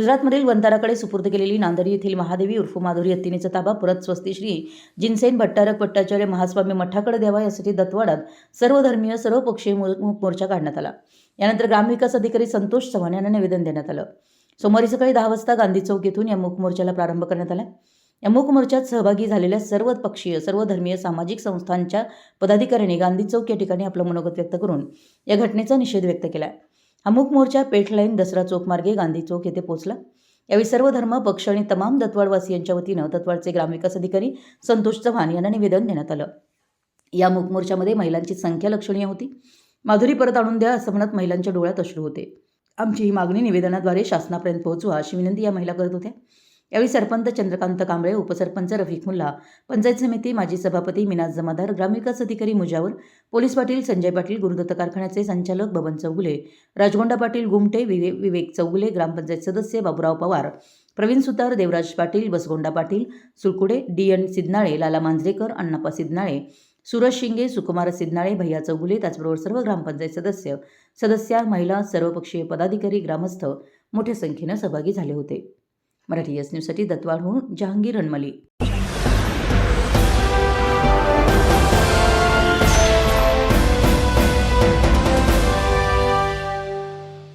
गुजरातमधील वंताराकडे सुपूर्द केलेली नांदरी येथील महादेवी उर्फ माधुरी हत्तीनेचा ताबा परत स्वस्ती श्री जिनसेन भट्टारक भट्टाचार्य महास्वामी मठाकडे द्यावा यासाठी दत्तवाडात सर्वधर्मीय सर्वपक्षीय पक्षीय मोर्चा काढण्यात आला. यानंतर ग्रामविकास अधिकारी संतोष चव्हाण यांना निवेदन देण्यात आलं. सोमवारी सकाळी दहा वाजता गांधी चौक येथून या मूक मोर्चाला प्रारंभ करण्यात आला. या मूक मोर्चात सहभागी झालेल्या सर्व पक्षीय सर्व धर्मीय सामाजिक संस्थांच्या पदाधिकाऱ्यांनी गांधी चौक या ठिकाणी आपलं मनोगत व्यक्त करून या घटनेचा निषेध व्यक्त केला. हा मोर्चा पेठ लाईन दसरा चौकमार्गे गांधी चौक येथे पोहोचला. यावेळी सर्व धर्म पक्ष आणि तमाम दत्तवाडवासियांच्या वतीनं दत्तवाडचे ग्रामविकास अधिकारी संतोष चव्हाण यांना निवेदन देण्यात आलं. या मूक मोर्चामध्ये महिलांची संख्या लक्षणीय होती. माधुरी परत आणून द्या असं म्हणत महिलांच्या डोळ्यात अश्रू होते. आमची ही मागणी निवेदनाद्वारे शासनापर्यंत पोहोचवा अशी विनंती या महिला करत होत्या. यावेळी सरपंच चंद्रकांत कांबळे उपसरपंच रफिक मुल्ला पंचायत समिती माजी सभापती मिनाज जमादार ग्रामविकास अधिकारी मुजावर पोलीस पाटील संजय पाटील गुरुदत्त कारखान्याचे संचालक बबन चौगुले राजगोंडा पाटील गुमटे विवे विवेक चौगुले ग्रामपंचायत सदस्य बाबुराव पवार प्रवीण सुतार देवराज पाटील बसगोंडा पाटील सुळकुडे डी एन सिद्नाळे लाला मांजरेकर अण्णाप्पा सिद्नाळे सुरज शिंगे सुकुमार सिद्नाळे भैया चौगुले त्याचबरोबर सर्व ग्रामपंचायत सदस्य सदस्या महिला सर्वपक्षीय पदाधिकारी ग्रामस्थ मोठ्या संख्येनं सहभागी झाले होते. मराठी एस न्यूजसाठी दत्तवाडहून जहांगीर रणमली